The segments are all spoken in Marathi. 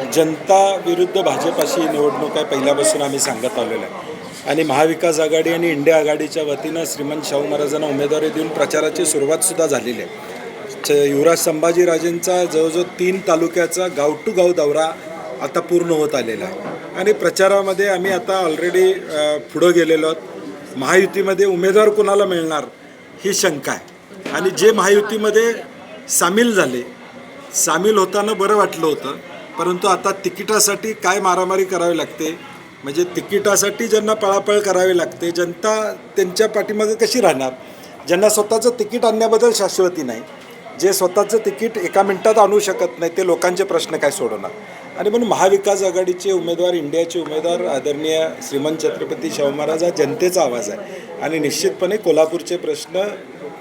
जनता विरुद्ध भाजपाशी निवडणूक आहे पहिल्यापासून आम्ही सांगत आलेलो आहे. आणि महाविकास आघाडी आणि इंडिया आघाडीच्या वतीनं श्रीमंत शाहू महाराजांना उमेदवारी देऊन प्रचाराची सुरुवातसुद्धा झालेली आहे. च- युवराज संभाजीराजेंचा जवळजवळ तीन तालुक्याचा गाव टू गाव दौरा आता पूर्ण होत आलेला आहे. आणि प्रचारामध्ये आम्ही आता ऑलरेडी पुढं गेलेलो आहोत. महायुतीमध्ये उमेदवार कोणाला मिळणार ही शंका आहे. आणि जे महायुतीमध्ये सामील झाले सामील होताना बरं वाटलं होतं. परंतु आता तिकिटासाठी काय मारामारी करावी लागते? म्हणजे तिकिटासाठी ज्यांना पळापळ करावी लागते जनता त्यांच्या पाठीमागे कशी राहणार? ज्यांना स्वतःचं तिकीट आणण्याबद्दल शाश्वती नाही जे स्वतःचं तिकीट एका मिनिटात आणू शकत नाही ते लोकांचे प्रश्न काय सोडवणार? आणि म्हणून महाविकास आघाडीचे उमेदवार इंडियाचे उमेदवार आदरणीय श्रीमंत छत्रपती शाहू महाराज हा जनतेचा आवाज आहे. आणि निश्चितपणे कोल्हापूरचे प्रश्न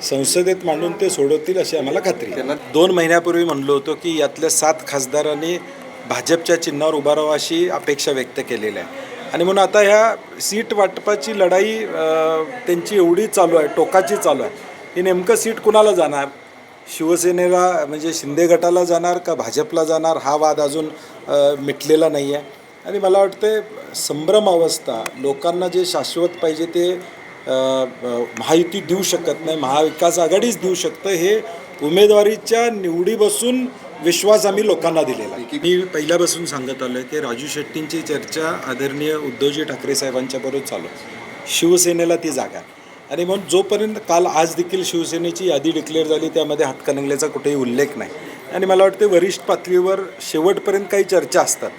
संसदेत मांडून ते सोडवतील अशी आम्हाला खात्री आहे. दोन महिन्यापूर्वी म्हणलो होतो की यातल्या सात खासदारांनी भाजपच्या चिन्हावर उभा राहावं अशी अपेक्षा व्यक्त केलेली आहे. आणि म्हणून आता ह्या सीट वाटपाची लढाई त्यांची एवढी चालू आहे टोकाची चालू आहे. ही नेमकं सीट कुणाला जाणार? शिवसेनेला म्हणजे शिंदे गटाला जाणार का भाजपला जाणार? हा वाद अजून मिटलेला नाही आहे आणि मला वाटते संभ्रम अवस्था लोकांना जे शाश्वत पाहिजे ते माहिती महायुती देऊ शकत नाही महाविकास आघाडीच देऊ शकतं. हे उमेदवारीच्या निवडी बसून विश्वास आम्ही लोकांना दिलेला आहे. मी पहिल्यापासून सांगत आलो आहे की राजू शेट्टींची चर्चा आदरणीय उद्धवजी ठाकरे साहेबांच्या बरोबर चालू आहे. शिवसेनेला ती जागा आहे. आणि म्हणून जोपर्यंत काल आज देखील शिवसेनेची यादी डिक्लेअर झाली त्यामध्ये हातकणंगल्याचा कुठेही उल्लेख नाही. आणि मला वाटते वरिष्ठ पातळीवर शेवटपर्यंत काही चर्चा असतात.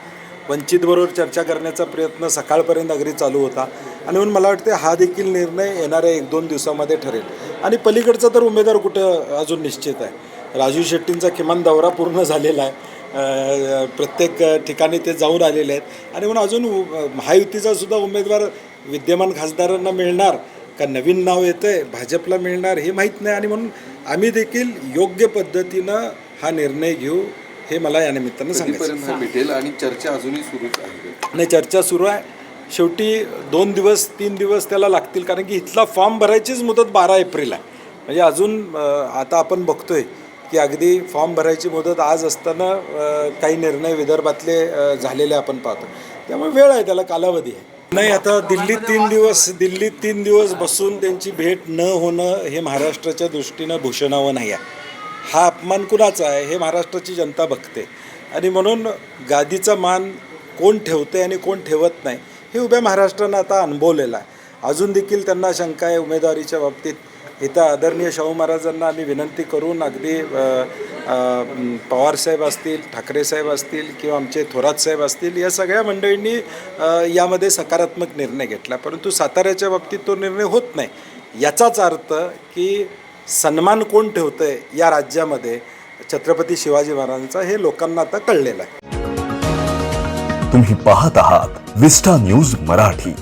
वंचितबरोबर चर्चा करण्याचा प्रयत्न सकाळपर्यंत अगदी चालू होता. आणि म्हणून मला वाटते हा देखील निर्णय येणाऱ्या एक दोन दिवसामध्ये ठरेल. आणि पलीकडचा तर उमेदवार कुठं अजून निश्चित आहे? राजू शेट्टींचा किमान दौरा पूर्ण झालेला आहे. प्रत्येक ठिकाणी ते जाऊन आलेले आहेत. आणि म्हणून अजून महायुतीचा सुद्धा उमेदवार विद्यमान खासदारांना मिळणार का नवीन नाव येतं आहे भाजपला मिळणार हे माहीत नाही. आणि म्हणून आम्ही देखील योग्य पद्धतीनं हा निर्णय घेऊ हे मला या निमित्तानं हा मिटेल आणि चर्चा अजूनही सुरूच आहे? नाही चर्चा सुरू आहे. शेवटी दोन दिवस तीन दिवस त्याला लागतील. कारण की इथला फॉर्म भरायचीच मुदत बारा एप्रिल आहे. म्हणजे अजून आता आपण बघतोय की अगदी फॉर्म भरायची मुदत आज असताना काही निर्णय विदर्भातले झालेले आपण पाहतो. त्यामुळे वेळ आहे त्याला कालावधी आहे. नाही आता दिल्लीत तीन दिवस दिल्लीत तीन दिवस बसून त्यांची भेट न होणं हे महाराष्ट्राच्या दृष्टीनं भूषणावं नाही आहे. हा अपमान कुणाचा आहे हे महाराष्ट्राची जनता बघते. आणि म्हणून गादीचा मान कोण ठेवते आणि कोण ठेवत नाही हे उभ्या महाराष्ट्रानं आता अनुभवलेलं आहे. अजून देखील त्यांना शंका आहे उमेदवारीच्या बाबतीत. इथं आदरणीय शाहू महाराजांना आम्ही विनंती करून अगदी पवारसाहेब असतील ठाकरे साहेब असतील किंवा आमचे थोरात साहेब असतील या सगळ्या मंडळींनी यामध्ये सकारात्मक निर्णय घेतला. परंतु साताऱ्याच्या बाबतीत तो निर्णय होत नाही. याचाच अर्थ की सन्मान कोण ठेवतंय या राज्यामध्ये छत्रपती शिवाजी महाराजांचा हे लोकांना आता कळलेलं आहे. तुम्ही पाहत आहात विस्टा न्यूज मराठी.